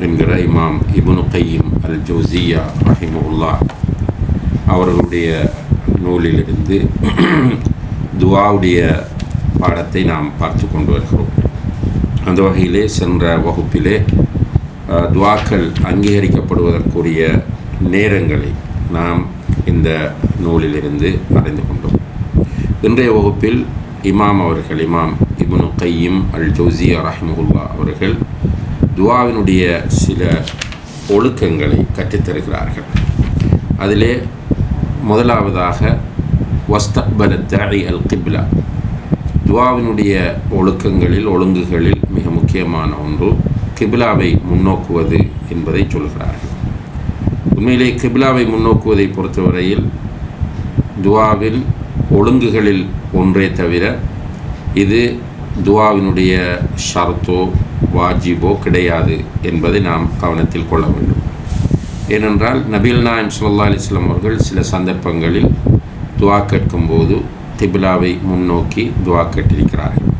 என்கிற இமாம் இபுனு கையும் அல் ஜோசியா ரஹிமுல்லா அவர்களுடைய நூலிலிருந்து துவாவுடைய பாடத்தை நாம் பார்த்து கொண்டு வருகிறோம். அந்த வகையிலே சென்ற வகுப்பிலே துவாக்கள் அங்கீகரிக்கப்படுவதற்குரிய நேரங்களை நாம் இந்த நூலிலிருந்து அறிந்து கொண்டோம். இன்றைய வகுப்பில் இமாம் அவர்கள் இமாம் இபுனு கையீம் அல் ஜோசியா ரஹிமுல்லா அவர்கள் துவாவினுடைய சில ஒழுக்கங்களை கற்றுத்தருகிறார்கள். அதிலே முதலாவதாக வஸ்தக்பல தாய் அல் கிப்லா. துவாவினுடைய ஒழுக்கங்களில் ஒழுங்குகளில் மிக முக்கியமான ஒன்று கிபிலாவை முன்னோக்குவது என்பதை சொல்கிறார்கள். உண்மையிலே கிபிலாவை முன்னோக்குவதை பொறுத்தவரையில் துவாவில் ஒழுங்குகளில் ஒன்றே தவிர இது துவாவினுடைய ஷர்த்தோ வாஜிபோ கிடையாது என்பதை நாம் கவனத்தில் கொள்ள வேண்டும். ஏனென்றால் நபில் நாயம் சுல்லா அலிஸ்லாம் அவர்கள் சில சந்தர்ப்பங்களில் துவா கேட்கும்போது திபிலாவை முன்னோக்கி துவா கேட்டிருக்கிறார்கள்.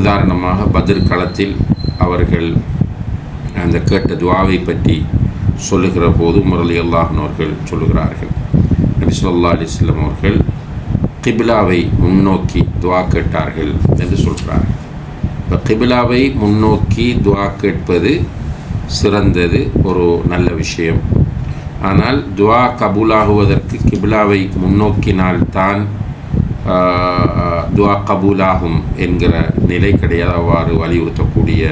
உதாரணமாக பத்ர் களத்தில் அவர்கள் அந்த கேட்ட துவாவை பற்றி சொல்லுகிற போது முரளி அல்லாஹன் அவர்கள் சொல்லுகிறார்கள். நபி சொல்லா அலைஹி அவர்கள் கிபிலாவை முன்னோக்கி துவா கேட்டார்கள் என்று சொல்கிறார்கள். இப்போ கிபிலாவை முன்னோக்கி துவா கேட்பது சிறந்தது ஒரு நல்ல விஷயம். ஆனால் துவா கபூலாகுவதற்கு கிபிலாவை முன்னோக்கினால்தான் துவா கபூலாகும் என்கிற நிலை கிடையாது. அவ்வாறு வலியுறுத்தக்கூடிய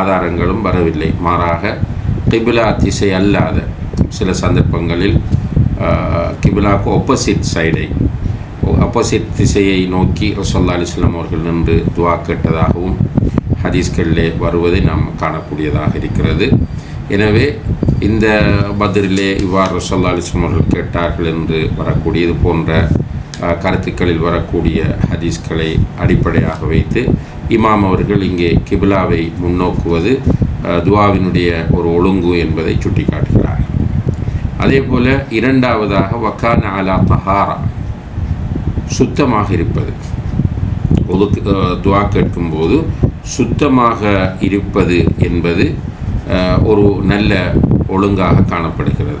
ஆதாரங்களும் வரவில்லை. மாறாக கிபிலா திசை அல்லாத சில சந்தர்ப்பங்களில் கிபிலாவுக்கு ஆப்போசிட் ஒப்போசிட் சைடை அப்போசிட் திசையை நோக்கி ரசல்லா அலிஸ்லாம் அவர்கள் நின்று துவா கேட்டதாகவும் ஹதீஸ்களிலே வருவதை நாம் காணக்கூடியதாக இருக்கிறது. எனவே இந்த பதிரிலே இவ்வாறு ரசல்லா அலிஸ்லாம் அவர்கள் கேட்டார்கள் என்று வரக்கூடியது போன்ற கருத்துக்களில் வரக்கூடிய ஹதீஸ்களை அடிப்படையாக வைத்து இமாம் அவர்கள் இங்கே கிபிலாவை முன்னோக்குவது துவாவினுடைய ஒரு ஒழுங்கு என்பதை சுட்டிக்காட்டுகிறார். அதே போல் இரண்டாவதாக வக்கான அலா தஹாரா சுத்தமாக இருப்பது. ஒதுக்கு துவா கேட்கும்போது சுத்தமாக இருப்பது என்பது ஒரு நல்ல ஒழுங்காக காணப்படுகிறது.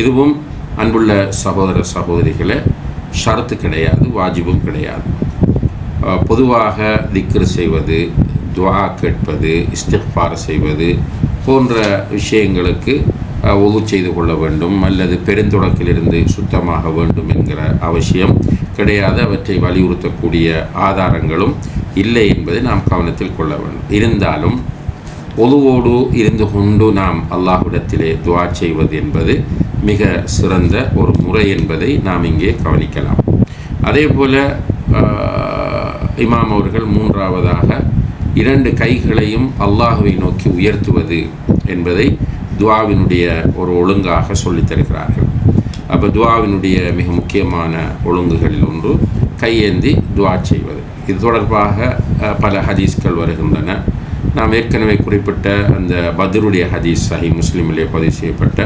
இதுவும் அன்புள்ள சகோதர சகோதரிகளை ஷரத்து கிடையாது வாஜிபும் கிடையாது. பொதுவாக திக்ரு செய்வது துவா கேட்பது இஸ்திஃபார் செய்வது போன்ற விஷயங்களுக்கு ஒது செய்து கொள்ள வேண்டும் அல்லது பெருந்தொடக்கிலிருந்து சுத்தமாக வேண்டும் என்கிற அவசியம் கிடையாது. அவற்றை வலியுறுத்தக்கூடிய ஆதாரங்களும் இல்லை என்பதை நாம் கவனத்தில் கொள்ள வேண்டும். இருந்தாலும் ஒதுவோடு இருந்து கொண்டு நாம் அல்லாஹ்விடத்திலே துவா செய்வது என்பது மிக சிறந்த ஒரு முறை என்பதை நாம் இங்கே கவனிக்கலாம். அதே போல் இமாம் அவர்கள் மூன்றாவதாக இரண்டு கைகளையும் அல்லாஹுவை நோக்கி உயர்த்துவது என்பதை துவாவினுடைய ஒரு ஒழுங்காக சொல்லித்தருகிறார்கள். அப்போ துவாவினுடைய மிக முக்கியமான ஒழுங்குகளில் ஒன்று கையேந்தி துவா செய்வது. இது தொடர்பாக பல ஹதீஸ்கள் வருகின்றன. நாம் ஏற்கனவே குறிப்பிட்ட அந்த பத்ருடைய ஹதீஸ் சஹி முஸ்லீமிலே பதிவு செய்யப்பட்ட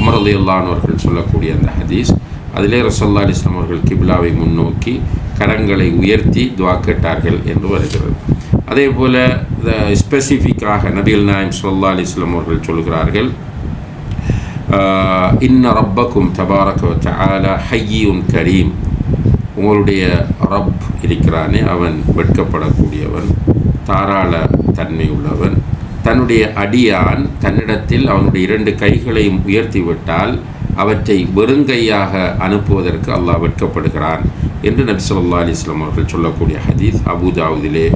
உமர் இல்லானவர்கள் அவர்கள் சொல்லக்கூடிய அந்த ஹதீஸ் அதிலே ரசல்லா அலிஸ்லாம் அவர்கள் கிப்லாவை முன்னோக்கி கரங்களை உயர்த்தி துவா கேட்டார்கள் என்று வருகிறது. அதே போல் ஸ்பெசிஃபிக்காக நபிகள் நாயம் சொல்லா அலிஸ்லாம் அவர்கள் சொல்கிறார்கள் இன்ன ரப்பக்கும் தபாரக வ ஹையும் கரீம். உங்களுடைய ரப் இருக்கிறானே அவன் வெட்கப்படக்கூடியவன் தாராள தன்மை உள்ளவன். தன்னுடைய அடியான் தன்னிடத்தில் அவனுடைய இரண்டு கைகளையும் உயர்த்திவிட்டால் அவற்றை வெறுங்கையாக அனுப்புவதற்கு அல்லாஹ் வெட்கப்படுகிறான் என்று நபி ஸல்லல்லாஹு அலைஹி அவர்கள் சொல்லக்கூடிய ஹதீஸ் அபுதாவுதிலே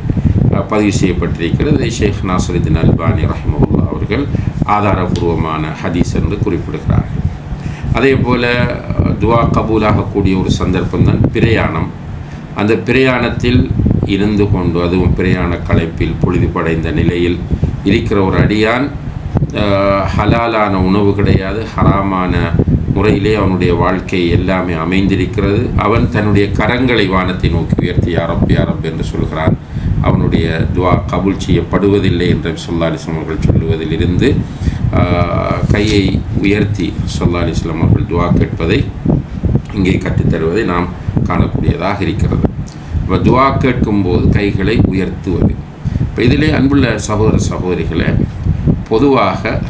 பதிவு செய்யப்பட்டிருக்கிறது. ஷேக் நாசருதீன் அல்பானி ரஹிமவுல்லா அவர்கள் ஆதாரபூர்வமான ஹதீஸ் என்று குறிப்பிடுகிறார்கள். அதே போல் துவா கபூலாகக்கூடிய ஒரு சந்தர்ப்பம் தான் பிரயாணம். அந்த பிரயாணத்தில் இருந்து கொண்டு அதுவும் பிரயாண களைப்பில் பொழுதுபடைந்த நிலையில் இருக்கிற ஒரு அடியான் ஹலாலான உணவு கிடையாது ஹராமான முறையிலே அவனுடைய வாழ்க்கை எல்லாமே அமைந்திருக்கிறது. அவன் தன்னுடைய கரங்களை வானத்தை நோக்கி உயர்த்தி யாரப் யாரப் என்று சொல்கிறான். அவனுடைய துவா கபுல் செய்யப்படுவதில்லை என்று சொல்லாலிஸ்லாம் அவர்கள் சொல்லுவதிலிருந்து கையை உயர்த்தி சொல்லாலிஸ்லாம் அவர்கள் துவா கேட்பதை இங்கே கற்றுத்தருவதை நாம் காணக்கூடியதாக இருக்கிறது. இப்போ துவா கேட்கும்போது கைகளை உயர்த்துவது. இப்போ இதிலே அன்புள்ள சகோதர சகோதரிகளை பொதுவாக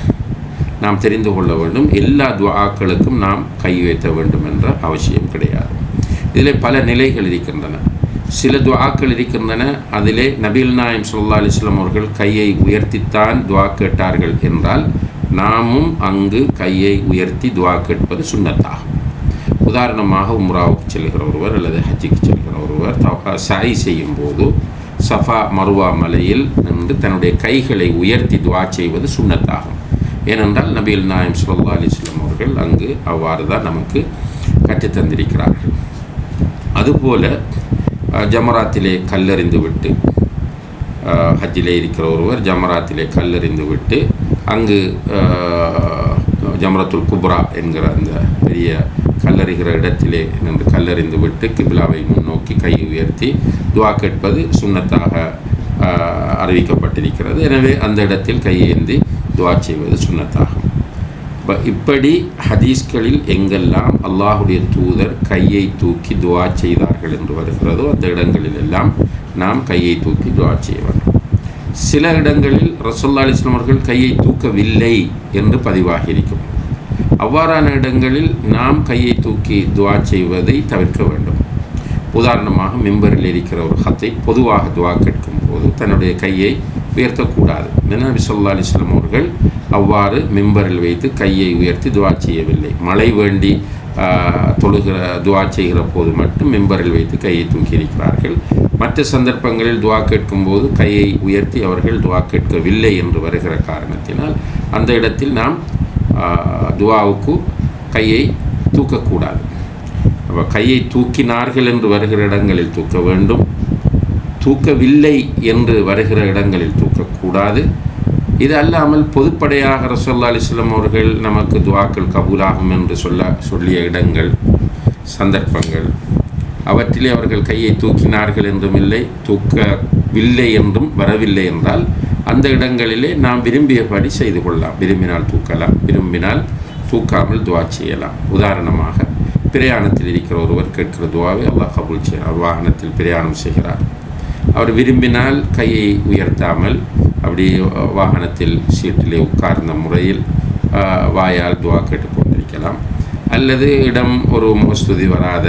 நாம் தெரிந்து கொள்ள வேண்டும் எல்லா துவாக்களுக்கும் நாம் கை வைத்த வேண்டும் என்ற அவசியம் கிடையாது. இதில் பல நிலைகள் இருக்கின்றன. சில துவாக்கள் இருக்கின்றன. அதிலே நபீல் நாயம் சொல்லா அலிஸ்லாம் அவர்கள் கையை உயர்த்தித்தான் துவா கேட்டார்கள் என்றால் நாமும் அங்கு கையை உயர்த்தி துவா கேட்பது சுண்ணத்தாகும் உதாரணமாக உம்ராவுக்கு செல்கிற ஒருவர் அல்லது ஹஜ்ஜிக்கு செல்கிற ஒருவர் சாய் செய்யும் போது சஃபா மருவா மலையில் நின்று தன்னுடைய கைகளை உயர்த்தி துவா செய்வது சுண்ணத்தாகும். ஏனென்றால் நபீல் நாயம் சுல்லா அலிஸ்லாம் அவர்கள் அங்கு அவ்வாறு தான் நமக்கு கற்றுத்தந்திருக்கிறார்கள். அதுபோல ஜமராத்திலே கல்லறிந்து விட்டு ஹஜ்ஜிலே இருக்கிற ஒருவர் ஜமராத்திலே கல்லறிந்து விட்டு அங்கு ஜமரத்துல் குப்ரா என்கிற அந்த பெரிய கல்லறிகிற இடத்திலே நின்று கல்லறிந்து விட்டு கிபிலாவை முன்னோக்கி கை உயர்த்தி துவா கேட்பது சுண்ணத்தாக அறிவிக்கப்பட்டிருக்கிறது எனவே அந்த இடத்தில் கையேந்தி துவா செய்வது இப்போ இப்படி ஹதீஸ்களில் எங்கெல்லாம் அல்லாஹுடைய தூதர் கையை தூக்கி துவா செய்தார்கள் என்று வருகிறதோ அந்த இடங்களில் எல்லாம் நாம் கையை தூக்கி துவா செய்ய வேண்டும். சில இடங்களில் ரசோல்லா அலிஸ்லாம் அவர்கள் கையை தூக்கவில்லை என்று பதிவாகி இருக்கும் அவ்வாறான இடங்களில் நாம் கையை தூக்கி துவா செய்வதை தவிர்க்க வேண்டும். உதாரணமாக மெம்பரில் இருக்கிற ஒரு ஹத்தை பொதுவாக துவா கேட்கும் போது தன்னுடைய கையை உயர்த்தக்கூடாது. நபி சொல்லா அலிஸ்லாம் அவர்கள் அவ்வாறு மெம்பரில் வைத்து கையை உயர்த்தி துவா செய்யவில்லை. மழை வேண்டி தொழுகிற துவா செய்கிற போது மட்டும் மெம்பரில் வைத்து கையை தூக்கி இருக்கிறார்கள் மற்ற சந்தர்ப்பங்களில் துவா கேட்கும்போது கையை உயர்த்தி அவர்கள் துவா கேட்கவில்லை என்று வருகிற காரணத்தினால் அந்த இடத்தில் நாம் துவாவுக்கு கையை தூக்கக்கூடாது. அப்போ கையை தூக்கினார்கள் என்று வருகிற இடங்களில் தூக்க வேண்டும். தூக்கவில்லை என்று வருகிற இடங்களில் தூக்கக்கூடாது. இது அல்லாமல் பொதுப்படையாக ரசோல்லா அலிஸ்லாம் அவர்கள் நமக்கு துவாக்கள் கபூலாகும் என்று சொல்ல சொல்லிய இடங்கள் சந்தர்ப்பங்கள். அவற்றிலே அவர்கள் கையை தூக்கினார்கள் என்றும் இல்லை தூக்கவில்லை என்றும் வரவில்லை என்றால் அந்த இடங்களிலே நாம் விரும்பியபடி செய்து கொள்ளலாம். விரும்பினால் தூக்கலாம் விரும்பினால் தூக்காமல் துவா செய்யலாம். உதாரணமாக பிரயாணத்தில் இருக்கிற ஒருவர் கேட்கிற துவாவை அல்லாஹ் கபூல் செய்கிறார் வாகனத்தில் பிரயாணம் செய்கிறார். அவர் விரும்பினால் கையை உயர்த்தாமல் அப்படி வாகனத்தில் சீட்டிலே உட்கார்ந்த முறையில் வாயால் துவா கேட்டுக்கொண்டிருக்கலாம். அல்லது இடம் ஒரு முகஸ்துதி வராத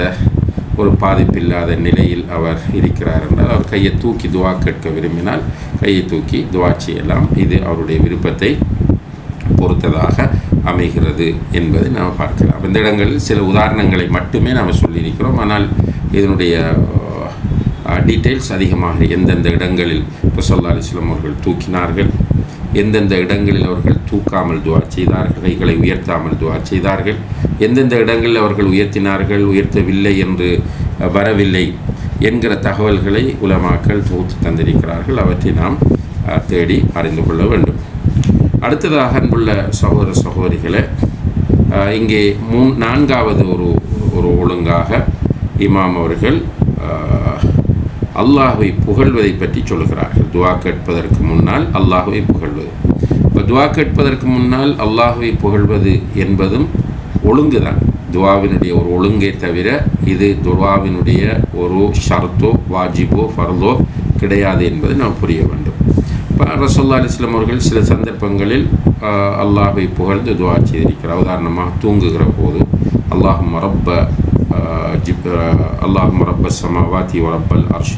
ஒரு பாதிப்பில்லாத நிலையில் அவர் இருக்கிறார் என்றால் அவர் கையை தூக்கி துவா கேட்க விரும்பினால் கையை தூக்கி துவா செய்யலாம். இது அவருடைய விருப்பத்தை பொறுத்ததாக அமைகிறது என்பதை நாம் பார்க்கலாம். இந்த இடங்களில் சில உதாரணங்களை மட்டுமே நாம் சொல்லியிருக்கிறோம். ஆனால் இதனுடைய டீட்டெயில்ஸ் அதிகமாக எந்தெந்த இடங்களில் இப்போ சொல்லா அலிஸ்லாம் அவர்கள் தூக்கினார்கள் எந்தெந்த இடங்களில் அவர்கள் தூக்காமல் துவா செய்தார்கள் கைகளை உயர்த்தாமல் துவா செய்தார்கள் எந்தெந்த இடங்களில் அவர்கள் உயர்த்தினார்கள் உயர்த்தவில்லை என்று வரவில்லை என்கிற தகவல்களை உலமாக்கள் தொகுத்து தந்திருக்கிறார்கள். அவற்றை நாம் தேடி அறிந்து கொள்ள வேண்டும். அடுத்ததாக அன்புள்ள சகோதர சகோதரிகளை இங்கே மூ நான்காவது ஒரு ஒரு ஒழுங்காக இமாம் அவர்கள் அல்லாஹுவை புகழ்வதை பற்றி சொல்கிறார்கள் துவா கேட்பதற்கு முன்னால் அல்லாஹுவை புகழ்வது. இப்போ துவா கேட்பதற்கு முன்னால் அல்லாஹுவை புகழ்வது என்பதும் ஒழுங்கு தான் துவாவினுடைய ஒரு ஒழுங்கை தவிர இது துவாவினுடைய ஒரு ஷர்த்தோ வாஜிபோ ஃபர்தோ கிடையாது என்பதை நாம் புரிய வேண்டும். இப்போ ரசோல்லா அலிஸ்லாம் அவர்கள் சில சந்தர்ப்பங்களில் அல்லாஹை புகழ்ந்து துவா செய்திருக்கிறார். உதாரணமாக தூங்குகிற போது அல்லாஹ் மரப்ப اللهم رب السماوات ورب العرش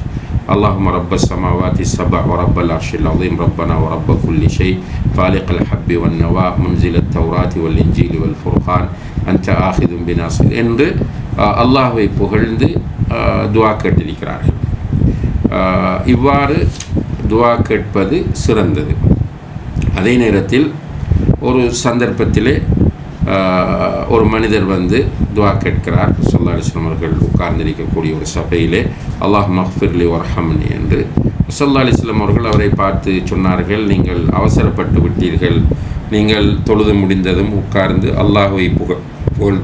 اللهم رب السماوات السبع ورب العرش العظيم ربنا ورب كل شيء فالق الحب والنوى منزل التوراة والإنجيل والفرقان أنت آخذ بناصر என்று அல்லாஹை புகழ்ந்து துவா கேட்டிருக்கிறார்கள் இவ்வாறு துவா கேட்பது சிறந்தது அதே நேரத்தில் ஒரு சந்தர்ப்பத்திலே ஒரு மனிதர் வந்து துவா கேட்கிறார். சொல்லா அலிஸ்லாம் அவர்கள் உட்கார்ந்திருக்கக்கூடிய ஒரு சபையிலே அல்லாஹ் மஹ்ஃபிர்லி ஒர்ஹம்னி என்று. சொல்லா அலிஸ்லாம் அவர்கள் அவரை பார்த்து சொன்னார்கள் நீங்கள் அவசரப்பட்டு விட்டீர்கள். நீங்கள் தொழுது முடிந்ததும் உட்கார்ந்து அல்லாஹுவை புக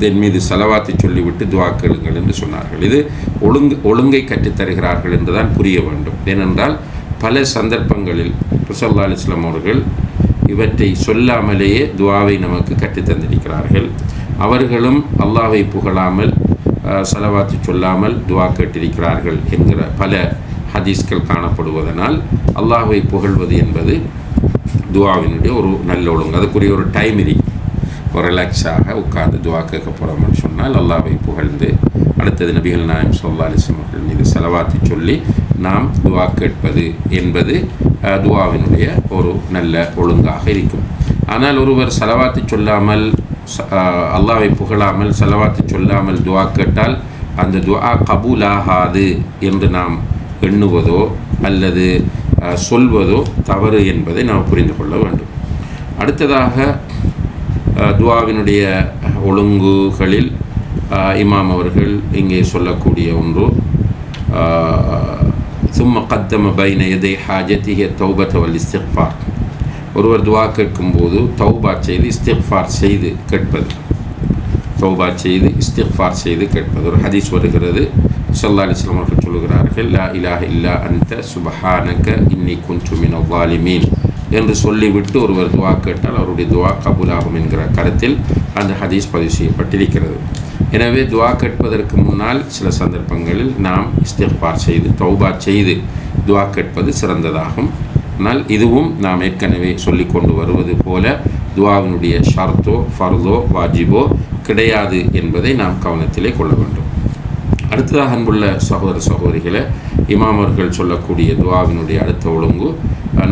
தென் மீது செலவாத்தி சொல்லிவிட்டு துவா கேளுங்கள் என்று சொன்னார்கள். இது ஒழுங்கு ஒழுங்கை கற்றுத்தருகிறார்கள் என்றுதான் புரிய வேண்டும். ஏனென்றால் பல சந்தர்ப்பங்களில் ரிசல்லா அலிஸ்லாம் அவர்கள் இவற்றை சொல்லாமலேயே துவாவை நமக்கு கற்றுத்தந்திருக்கிறார்கள் அவர்களும் அல்லாவை புகழாமல் செலவாத்து சொல்லாமல் துவா கேட்டிருக்கிறார்கள் என்கிற பல ஹதீஸ்கள் காணப்படுவதனால் அல்லாஹை புகழ்வது என்பது துவாவினுடைய ஒரு நல்ல ஒழுங்கு. அதுக்குரிய ஒரு டைம் இருக்கு. ஒரு ரிலாக்ஸாக உட்கார்ந்து துவா கேட்க போகிறோம்னு சொன்னால் அல்லாவை புகழ்ந்து அடுத்தது நபிகள் நாயம் சொல்லா அலிஸ்மர்கள் மீது செலவாத்தி சொல்லி நாம் துவா கேட்பது என்பது துவாவினுடைய ஒரு நல்ல ஒழுங்காக இருக்கும். ஆனால் ஒருவர் செலவாத்து சொல்லாமல் அல்லாவை புகழாமல் செலவாத்து சொல்லாமல் துவா கேட்டால் அந்த துவா கபூலாகாது என்று நாம் எண்ணுவதோ அல்லது சொல்வதோ தவறு என்பதை நாம் புரிந்து கொள்ள வேண்டும். அடுத்ததாக துவாவினுடைய ஒழுங்குகளில் இமாம் அவர்கள் இங்கே சொல்லக்கூடிய ஒன்று சும்ம கத்தம பைன எதை ஹாஜத்திய தௌபத் வல் இஸ்திஃபார் ஒருவர் துவா கேட்கும்போது தௌபா செய்து இஸ்திஃபார் செய்து கேட்பது. தௌபா செய்து இஸ்திஃபார் செய்து கேட்பது. ஒரு ஹதீஸ் வருகிறது. சல்லா அலிஸ்லாம் அவர்கள் சொல்கிறார்கள் லா இலாஹ இல்லா அந்த சுபஹானக இன்னி குஞ்சு வாலிமீன் அவ்வாலிமீன் என்று சொல்லிவிட்டு ஒருவர் துவா கேட்டால் அவருடைய துவா கபூலாகும் என்கிற கருத்தில் அந்த ஹதீஸ் பதிவு செய்யப்பட்டிருக்கிறது. எனவே துவா கேட்பதற்கு முன்னால் சில சந்தர்ப்பங்களில் நாம் இஸ்திஃபார் செய்து தௌபா செய்து துவா கேட்பது சிறந்ததாகும். ஆனால் இதுவும் நாம் ஏற்கனவே சொல்லி கொண்டு வருவது போல துவாவினுடைய ஷர்த்தோ ஃபர்தோ வாஜிபோ கிடையாது என்பதை நாம் கவனத்திலே கொள்ள வேண்டும். அடுத்ததாக அன்புள்ள சகோதர சகோதரிகளை இமாமர்கள் சொல்லக்கூடிய துவாவினுடைய அடுத்த ஒழுங்கு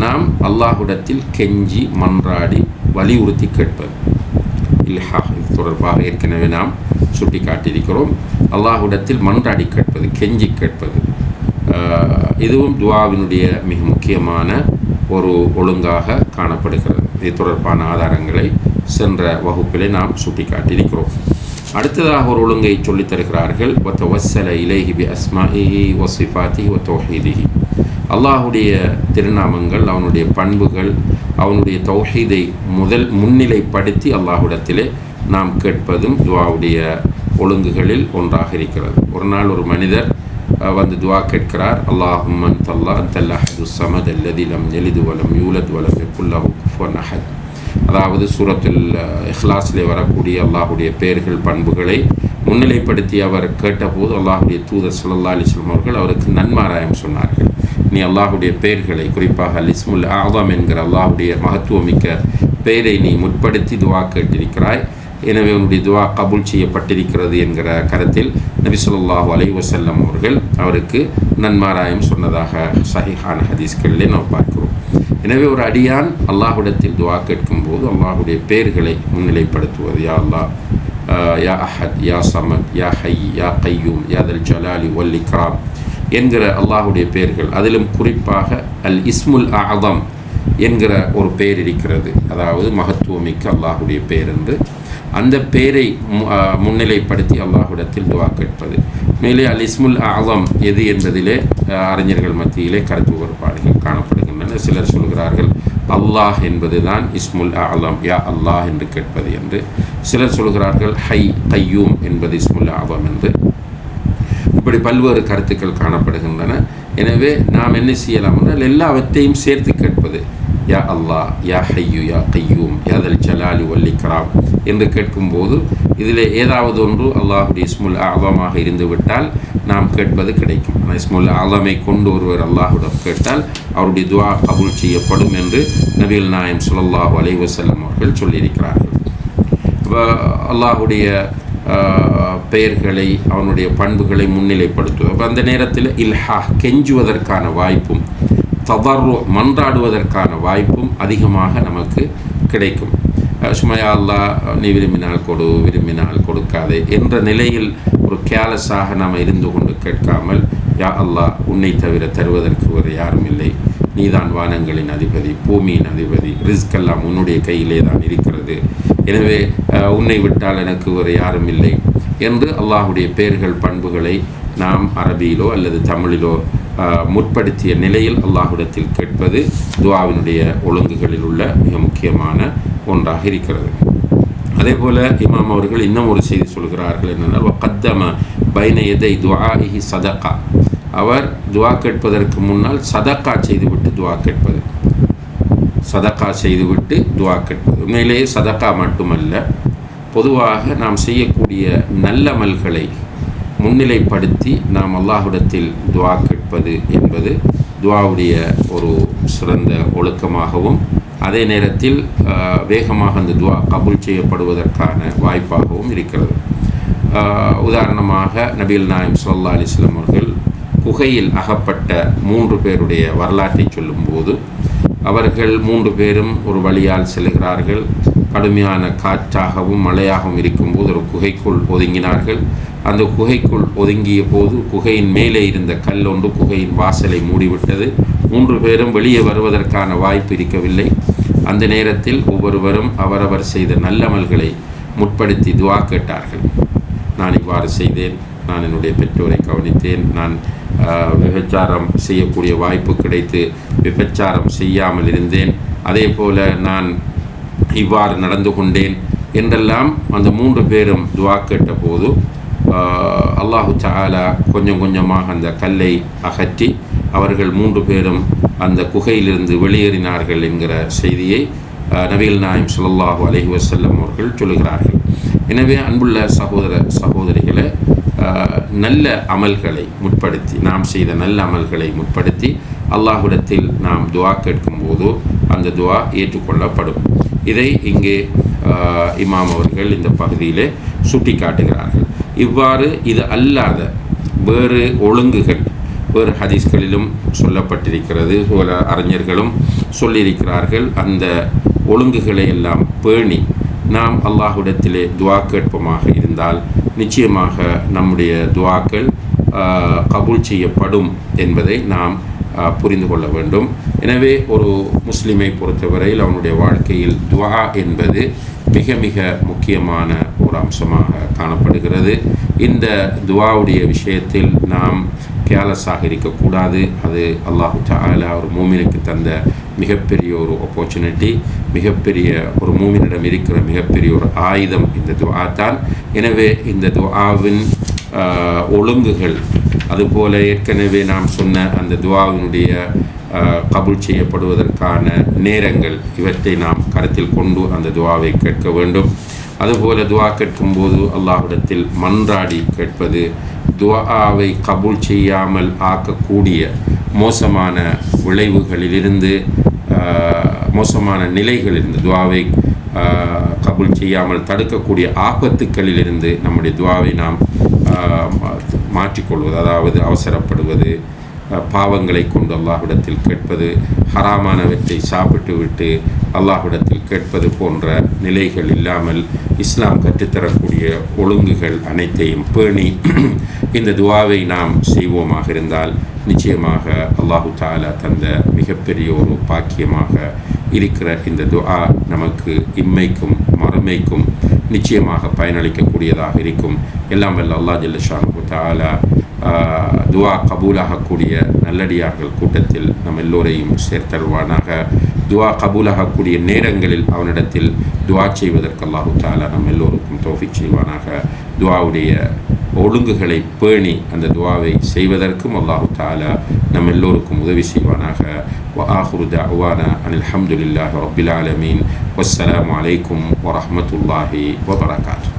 நாம் அல்லாஹுடத்தில் கெஞ்சி மன்றாடி வலியுறுத்தி கேட்பது. இல்ஹா இது தொடர்பாக ஏற்கனவே நாம் சுட்டி காட்டியிருக்கிறோம் அல்லாஹுடத்தில் மன்றாடி கேட்பது கெஞ்சி கேட்பது. இதுவும் துவாவினுடைய மிக முக்கியமான ஒரு ஒழுங்காக காணப்படுகிறது. இது தொடர்பான ஆதாரங்களை சென்ற வகுப்பிலே நாம் சுட்டி காட்டியிருக்கிறோம் அடுத்ததாக ஒரு ஒழுங்கை சொல்லித் தருகிறார்கள். ஒத்த வசல இலேஹி பி அஸ்மாஹி ஒசிஃபாத்தி ஒத்தோஹிதிஹி அல்லாஹுடைய திருநாமங்கள் அவனுடைய பண்புகள் அவனுடைய தௌஹீதை முதல் முன்னிலைப்படுத்தி அல்லாஹுடத்திலே நாம் கேட்பதும் துவாவுடைய ஒழுங்குகளில் ஒன்றாக இருக்கிறது. ஒரு நாள் ஒரு மனிதர் வந்து துவா கேட்கிறார் அல்லாஹும் தல்லா தல்லஹது சமத் அல்லதி லம் எலிது வலம் யூலத் வலம் எப்புல்லாஹு குஃபன் அஹத். அதாவது சூரத்தில் இஹ்லாஸிலே வரக்கூடிய அல்லாஹுடைய பெயர்கள் பண்புகளை முன்னிலைப்படுத்தி அவர் கேட்டபோது அல்லாஹுடைய தூதர் சுல்லா அலிஸ்லாம் அவர்கள் அவருக்கு நன்மாராயம் சொன்னார்கள். நீ அல்லாஹுடைய பெயர்களை குறிப்பாக லிஸ்முல் ஆதம் என்கிற அல்லாஹுடைய மகத்துவமிக்க பெயரை நீ முற்படுத்தி துவா கேட்டிருக்கிறாய். எனவே உன்னுடைய துவா கபூல் செய்யப்பட்டிருக்கிறது என்கிற கருத்தில் நபி சொல்லாஹு அலை வசல்லம் அவர்கள் அவருக்கு நன்மாராயம் சொன்னதாக சஹிஹான ஹதீஸ்களிலே நாம் பார்க்கிறோம். எனவே ஒரு அடியான் அல்லாஹுடத்தில் துவா கேட்கும்போது அல்லாஹுடைய பெயர்களை முன்னிலைப்படுத்துவது யா அல்லாஹ் யா அஹத் யா சமத் யா ஹை யா கையூம் யா தல் ஜலாலி வல் இக்ராம் என்கிற அல்லாஹுடைய பெயர்கள். அதிலும் குறிப்பாக அல் இஸ்முல் ஆதம் என்கிற ஒரு பெயர் இருக்கிறது. அதாவது மகத்துவமிக்க அல்லாஹுடைய பெயர் என்று. அந்த பெயரை முன்னிலைப்படுத்தி அல்லாஹுடத்தில் துவா கேட்பது. மேலே அல் இஸ்முல் ஆலம் எது என்பதிலே அறிஞர்கள் மத்தியிலே கருத்து வேறுபாடுகள் காணப்படுகின்றன. சிலர் சொல்கிறார்கள் அல்லாஹ் என்பதுதான் இஸ்முல் ஆலம் யா அல்லாஹ் என்று கேட்பது என்று. சிலர் சொல்கிறார்கள் ஹை கையூம் என்பது இஸ்முல் ஆலம் என்று. இப்படி பல்வேறு கருத்துக்கள் காணப்படுகின்றன. எனவே நாம் என்ன செய்யலாம் என்றால் எல்லாவற்றையும் சேர்த்து கேட்பது யா அல்லாஹ் யா ஹையு யா கையூம் யாதல் ஜலாலி வல்லிக்ராம் என்று கேட்கும்போது இதில் ஏதாவது ஒன்று அல்லாஹுடைய இஸ்முல் ஆலமாக இருந்துவிட்டால் நாம் கேட்பது கிடைக்கும். ஆனால் இஸ்முல் ஆலமை கொண்டு ஒருவர் அல்லாஹுடன் கேட்டால் அவருடைய துவா கபுல் செய்யப்படும் என்று நபில் நாயம் சுல்லாஹு அலைவசல்லம் அவர்கள் சொல்லியிருக்கிறார்கள். இப்போ அல்லாஹுடைய பெயர்களை அவனுடைய பண்புகளை முன்னிலைப்படுத்துவோம் அப்போ அந்த நேரத்தில் இல்ஹா கெஞ்சுவதற்கான வாய்ப்பும் தவறு மன்றாடுவதற்கான வாய்ப்பும் அதிகமாக நமக்கு கிடைக்கும். சுமையா அல்லா நீ விரும்பினால் கொடு விரும்பினால் கொடுக்காதே என்ற நிலையில் ஒரு கேலஸாக நாம் இருந்து கொண்டு கேட்காமல் யா அல்லாஹ் உன்னை தவிர தருவதற்கு ஒரு யாரும் இல்லை. நீதான் வானங்களின் அதிபதி பூமியின் அதிபதி ரிஸ்க் எல்லாம் உன்னுடைய கையிலே தான் இருக்கிறது. எனவே உன்னை விட்டால் எனக்கு ஒரு யாரும் இல்லை. என்று அல்லாஹுடைய பெயர்கள் பண்புகளை நாம் அரபியிலோ அல்லது தமிழிலோ முற்படுத்திய நிலையில் அல்லாஹுடத்தில் கேட்பது துவாவினுடைய ஒழுங்குகளில் உள்ள மிக முக்கியமான ஒன்றாக இருக்கிறது. அதே போல் இமாம் அவர்கள் இன்னும் ஒரு செய்தி சொல்கிறார்கள் என்னென்னால் கத்தம பைன எதை துவாஹி சதக்கா. அவர் துவா கேட்பதற்கு முன்னால் சதக்கா செய்துவிட்டு துவா கேட்பது. சதக்கா செய்துவிட்டு துவா கேட்பது. உண்மையிலேயே சதக்கா மட்டுமல்ல பொதுவாக நாம் செய்யக்கூடிய நல்லமல்களை முன்னிலைப்படுத்தி நாம் அல்லாஹுடத்தில் துவா கேட்பது என்பது துவாவுடைய ஒரு சிறந்த ஒழுக்கமாகவும் அதே நேரத்தில் வேகமாக அந்த துவா கபுல் செய்யப்படுவதற்கான வாய்ப்பாகவும் இருக்கிறது. உதாரணமாக நபீல் நாயம் சொல்லா அலிஸ்லாம் அவர்கள் குகையில் அகப்பட்ட மூன்று பேருடைய வரலாற்றை சொல்லும்போது அவர்கள் மூன்று பேரும் ஒரு வழியால் செல்கிறார்கள். கடுமையான காற்றாகவும் மழையாகவும் இருக்கும்போது ஒரு குகைக்குள் ஒதுங்கினார்கள். அந்த குகைக்குள் ஒதுங்கிய போது குகையின் மேலே இருந்த கல் ஒன்று குகையின் வாசலை மூடிவிட்டது. மூன்று பேரும் வெளியே வருவதற்கான வாய்ப்பு இருக்கவில்லை. அந்த நேரத்தில் ஒவ்வொருவரும் அவரவர் செய்த நல்லமல்களை முற்படுத்தி துவா கேட்டார்கள். நான் இவ்வாறு செய்தேன். நான் என்னுடைய பெற்றோரை கவனித்தேன். நான் விபச்சாரம் செய்யக்கூடிய வாய்ப்பு கிடைத்து விபச்சாரம் செய்யாமல் இருந்தேன். அதே போல நான் இவ்வாறு நடந்து கொண்டேன் என்றெல்லாம் அந்த மூன்று பேரும் துவா கேட்ட போது அல்லாஹு சாலா கொஞ்சம் கொஞ்சமாக அந்த கல்லை அகற்றி அவர்கள் மூன்று பேரும் அந்த குகையிலிருந்து வெளியேறினார்கள் என்கிற செய்தியை நவீல் நாயம் சுல்லாஹு அலஹி வசல்லம் அவர்கள் சொல்லுகிறார்கள். எனவே அன்புள்ள சகோதர சகோதரிகளை நல்ல அமல்களை முற்படுத்தி நாம் செய்த நல்ல அமல்களை முற்படுத்தி அல்லாஹ்விடத்தில் நாம் துவா கேட்கும்போது அந்த துவா ஏற்றுக்கொள்ளப்படும். இதை இங்கே இமாம் அவர்கள் இந்த பகுதியிலே சுட்டி காட்டுகிறார்கள் இவ்வாறு இது அல்லாத வேறு ஒழுங்குகள் வேறு ஹதீஸ்களிலும் சொல்லப்பட்டிருக்கிறது போல அறிஞர்களும் சொல்லியிருக்கிறார்கள். அந்த ஒழுங்குகளை எல்லாம் பேணி நாம் அல்லாஹ்விடத்திலே துவா கேட்பமாக இருந்தால் நிச்சயமாக நம்முடைய துவாக்கள் கபூல் செய்யப்படும் என்பதை நாம் புரிந்து கொள்ள வேண்டும். எனவே ஒரு முஸ்லீமை பொறுத்தவரையில் அவனுடைய வாழ்க்கையில் துவா என்பது மிக மிக முக்கியமான ஒரு அம்சமாக காணப்படுகிறது. இந்த துவாவுடைய விஷயத்தில் நாம் கேலஸாக இருக்கக்கூடாது. அது அல்லாஹு தாலா ஒரு மூமினுக்கு தந்த மிகப்பெரிய ஒரு ஆப்பர்ச்சுனிட்டி மிகப்பெரிய ஒரு மூமினிடம் இருக்கிற மிகப்பெரிய ஒரு ஆயுதம் இந்த துவா தான். எனவே இந்த துவாவின் ஒழுங்குகள் அதுபோல ஏற்கனவே நாம் சொன்ன அந்த துவாவினுடைய கபுல் செய்யப்படுவதற்கான நேரங்கள் இவற்றை நாம் கருத்தில் கொண்டு அந்த துவாவை கேட்க வேண்டும். அதுபோல துவா கேட்கும்போது அல்லாஹிடத்தில் மன்றாடி கேட்பது துவாவை கபூல் செய்யாமல் ஆக்கக்கூடிய மோசமான விளைவுகளிலிருந்து மோசமான நிலைகளிலிருந்து துவாவை கபூல் செய்யாமல் தடுக்கக்கூடிய ஆபத்துக்களிலிருந்து நம்முடைய துவாவை நாம் மாற்றிக்கொள்வது அதாவது அவசரப்படுவது பாவங்களை கொண்டு அல்லாஹ்விடத்தில் கேட்பது ஹராமானவற்றை சாப்பிட்டு விட்டு அல்லாஹ்விடத்தில் கேட்பது போன்ற நிலைகள் இல்லாமல் இஸ்லாம் கற்றுத்தரக்கூடிய ஒழுங்குகள் அனைத்தையும் பேணி இந்த துவாவை நாம் செய்வோமாக இருந்தால் நிச்சயமாக அல்லாஹு தாலா தந்த மிகப்பெரிய ஒரு பாக்கியமாக இருக்கிற இந்த துஆ நமக்கு இம்மைக்கும் மறுமைக்கும் நிச்சயமாக பயனளிக்கக்கூடியதாக இருக்கும். எல்லாம் வல்ல அல்லா ஜல்லஷானு தாலா துவா கபூலாகக்கூடிய நல்லடியார்கள் கூட்டத்தில் நம் எல்லோரையும் சேர்த்தருவானாக துவா கபூலாகக்கூடிய நேரங்களில் அவனிடத்தில் துவா செய்வதற்கு அல்லாஹு தாலா நம் எல்லோருக்கும் தோஃபி செய்வானாக துவாவுடைய ஒழுங்குகளை பேணி அந்த துவாவை செய்வதற்கும் அல்லாஹு தாலா நம் எல்லோருக்கும் உதவி செய்வானாக وآخر دعوانا أن الحمد لله رب العالمين والسلام عليكم ورحمة الله وبركاته